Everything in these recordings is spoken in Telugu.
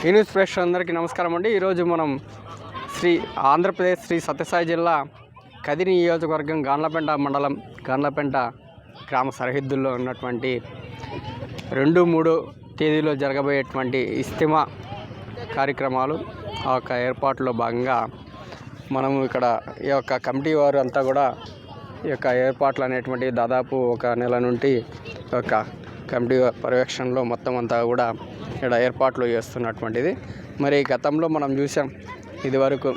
ఈ న్యూస్ ప్రెస్ అందరికీ నమస్కారం అండి. ఈరోజు మనం శ్రీ ఆంధ్రప్రదేశ్ శ్రీ సత్యసాయి జిల్లా కదిరి నియోజకవర్గం గాన్లపెంట మండలం గాన్లపెంట గ్రామ సరిహద్దుల్లో ఉన్నటువంటి రెండు మూడు తేదీలో జరగబోయేటువంటి ఇస్తిమా కార్యక్రమాలు ఆ యొక్క ఏర్పాటులో భాగంగా మనము ఇక్కడ ఈ యొక్క కమిటీ వారు అంతా కూడా ఈ యొక్క ఏర్పాట్లు అనేటువంటి దాదాపు ఒక నెల నుండి ఒక యొక్క కమిటీ పర్యవేక్షణలో మొత్తం అంతా కూడా ఇక్కడ ఏర్పాట్లు చేస్తున్నటువంటిది. మరి గతంలో మనం చూసాం ఇదివరకు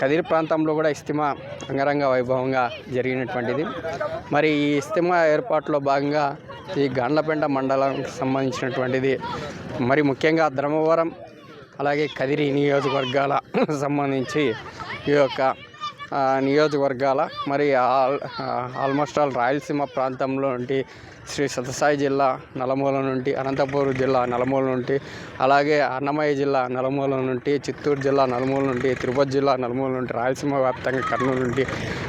కదిరి ప్రాంతంలో కూడా ఇస్తిమా అంగరంగ వైభవంగా జరిగినటువంటిది. మరి ఈ ఇస్తిమా ఏర్పాట్లో భాగంగా ఈ గండ్లపెంట మండలానికి సంబంధించినటువంటిది మరి ముఖ్యంగా ధర్మవరం అలాగే కదిరి నియోజకవర్గాల సంబంధించి ఈ యొక్క నియోజకవర్గాల మరి ఆల్ ఆల్మోస్ట్ ఆల్ రాయలసీమ ప్రాంతంలో నుండి శ్రీ సత్యసాయి జిల్లా నలమూల నుండి అనంతపురం జిల్లా నలమూల నుండి అలాగే అన్నమయ్య జిల్లా నలమూల నుండి చిత్తూరు జిల్లా నలుమూల నుండి తిరుపతి జిల్లా నలుమూల నుండి రాయలసీమ వ్యాప్తంగా కర్నూలు నుండి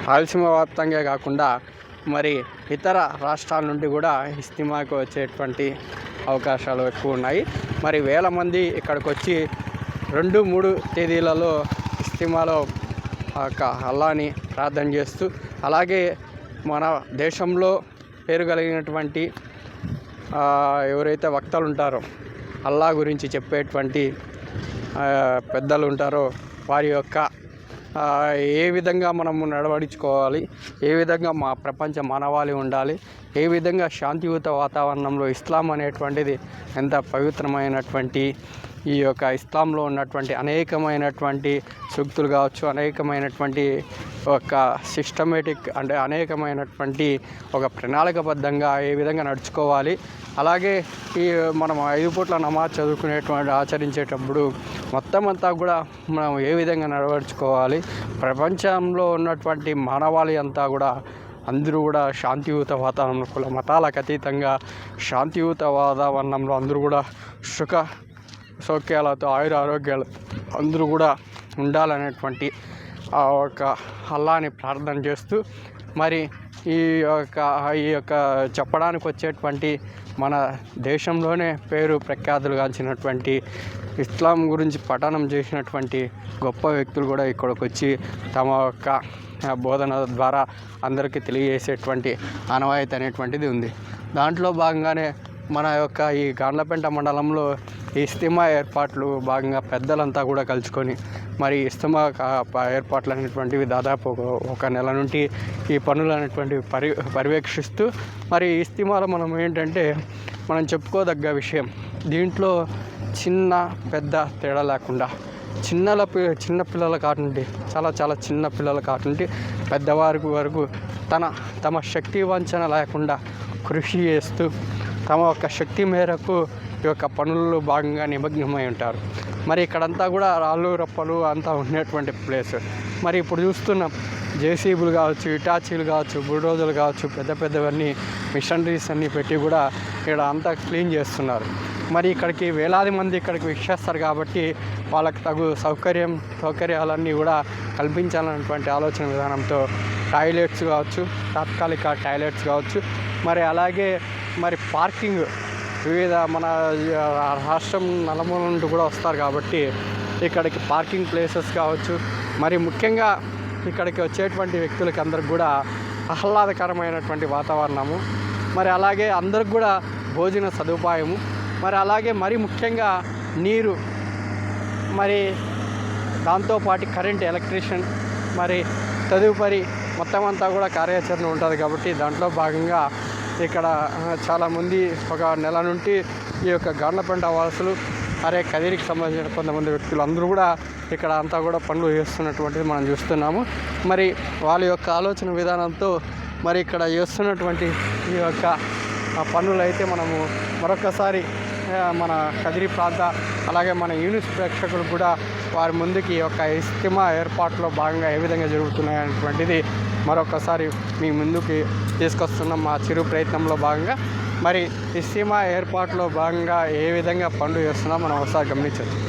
రాయలసీమ వ్యాప్తంగా కాకుండా మరి ఇతర రాష్ట్రాల నుండి కూడా ఇస్తిమాకు వచ్చేటువంటి అవకాశాలు ఎక్కువ ఉన్నాయి. మరి వేల మంది ఇక్కడికి వచ్చి రెండు మూడు తేదీలలో ఇస్తిమాలో ఆ యొక్క అల్లాని ప్రార్థన చేస్తూ అలాగే మన దేశంలో పేరు కలిగినటువంటి ఎవరైతే వక్తలు ఉంటారో అల్లా గురించి చెప్పేటువంటి పెద్దలు ఉంటారో వారి యొక్క ఏ విధంగా మనము నడవడించుకోవాలి ఏ విధంగా మా ప్రపంచ మానవాళి ఉండాలి ఏ విధంగా శాంతియుత వాతావరణంలో ఇస్లాం అనేటువంటిది ఎంత పవిత్రమైనటువంటి ఈ యొక్క ఇస్లాంలో ఉన్నటువంటి అనేకమైనటువంటి సూక్తులు కావచ్చు అనేకమైనటువంటి ఒక సిస్టమేటిక్ అంటే అనేకమైనటువంటి ఒక ప్రణాళికబద్ధంగా ఏ విధంగా నడుచుకోవాలి. అలాగే ఈ మనం ఐదు పూట్ల నమాజ్ చదువుకునేటువంటి ఆచరించేటప్పుడు మొత్తం అంతా కూడా మనం ఏ విధంగా నడవడుచుకోవాలి? ప్రపంచంలో ఉన్నటువంటి మానవాళి అంతా కూడా అందరూ కూడా శాంతియుత వాతావరణంలో కుల మతాలకు అతీతంగా శాంతియుత వాతావరణంలో అందరూ కూడా సుఖ సౌఖ్యాలతో ఆయుర ఆరోగ్యాలు అందరూ కూడా ఉండాలనేటువంటి ఆ యొక్క అల్లాని ప్రార్థన చేస్తూ మరి ఈ యొక్క ఈ యొక్క చెప్పడానికి వచ్చేటువంటి మన దేశంలోనే పేరు ప్రఖ్యాతులుగాంచినటువంటి ఇస్లాం గురించి పఠనం చేసినటువంటి గొప్ప వ్యక్తులు కూడా ఇక్కడికి వచ్చి తమ యొక్క బోధన ద్వారా అందరికీ తెలియజేసేటువంటి ఆనవాయితీ అనేటువంటిది ఉంది. దాంట్లో భాగంగానే మన యొక్క ఈ గాండ్లపెంట మండలంలో ఈ ఇస్తిమా ఏర్పాట్లు భాగంగా పెద్దలంతా కూడా కలుసుకొని మరి ఇస్తిమా కా- ఏర్పాట్లు అనేటువంటివి దాదాపు ఒక నెల నుండి ఈ పనులు అనేటువంటివి పరి పర్యవేక్షిస్తూ మరి ఇస్తిమాలో మనం ఏంటంటే మనం చెప్పుకోదగ్గ విషయం దీంట్లో చిన్న పెద్ద తేడా లేకుండా చిన్నల పి- చిన్న పిల్లల కాటుండి చాలా చాలా చిన్న పిల్లల కాటుండి పెద్దవారి వరకు తన తమ శక్తి వంచన లేకుండా కృషి చేస్తూ తమ యొక్క శక్తి మేరకు యొక్క పనుల్లో భాగంగా నిమగ్నమై ఉంటారు. మరి ఇక్కడంతా కూడా రాళ్ళు రప్పలు అంతా ఉండేటువంటి ప్లేస్. మరి ఇప్పుడు చూస్తున్నాం జేసీబీలు కావచ్చు ఇటాచీలు కావచ్చు బుల్డోజర్లు కావచ్చు పెద్ద పెద్దవన్నీ మిషనరీస్ అన్నీ పెట్టి కూడా ఇక్కడ అంతా క్లీన్ చేస్తున్నారు. మరి ఇక్కడికి వేలాది మంది ఇక్కడికి విచ్చేస్తారు కాబట్టి వాళ్ళకి తగు సౌకర్యం సౌకర్యాలన్నీ కూడా కల్పించాలన్నటువంటి ఆలోచన విధానంతో టాయిలెట్స్ కావచ్చు తాత్కాలిక టాయిలెట్స్ కావచ్చు. మరి అలాగే మరి పార్కింగ్ వివిధ మన రాష్ట్రం నలుమూల నుండి కూడా వస్తారు కాబట్టి ఇక్కడికి పార్కింగ్ ప్లేసెస్ కావచ్చు మరి ముఖ్యంగా ఇక్కడికి వచ్చేటువంటి వ్యక్తులకి అందరికి కూడా ఆహ్లాదకరమైనటువంటి వాతావరణము. మరి అలాగే అందరికి కూడా భోజన సదుపాయము. మరి అలాగే మరి ముఖ్యంగా నీరు మరి దాంతోపాటు కరెంట్ ఎలక్ట్రీషియన్ మరి తదుపరి మొత్తం అంతా కూడా కార్యాచరణ ఉంటుంది కాబట్టి దాంట్లో భాగంగా ఇక్కడ చాలామంది ఒక నెల నుండి ఈ యొక్క గాండ్లపంట వారసులు అరే కదిరికి సంబంధించిన కొంతమంది వ్యక్తులు అందరూ కూడా ఇక్కడ అంతా కూడా పనులు చేస్తున్నటువంటిది మనం చూస్తున్నాము. మరి వాళ్ళ యొక్క ఆలోచన విధానంతో మరి ఇక్కడ చేస్తున్నటువంటి ఈ యొక్క పనులు అయితే మనము మరొకసారి మన కదిరి ప్రాంత అలాగే మన యూనిస్ ప్రేక్షకులు కూడా వారి ముందుకి ఈ యొక్క ఇస్తిమా ఏర్పాట్లో భాగంగా ఏ విధంగా జరుగుతున్నాయి అనేటువంటిది మరొకసారి మీ ముందుకి తీసుకొస్తున్నాం మా చిరు ప్రయత్నంలో భాగంగా మరి ఇస్తిమా ఏర్పాటులో భాగంగా ఏ విధంగా పనులు చేస్తున్నా మనం ఒకసారి గమనించవచ్చు.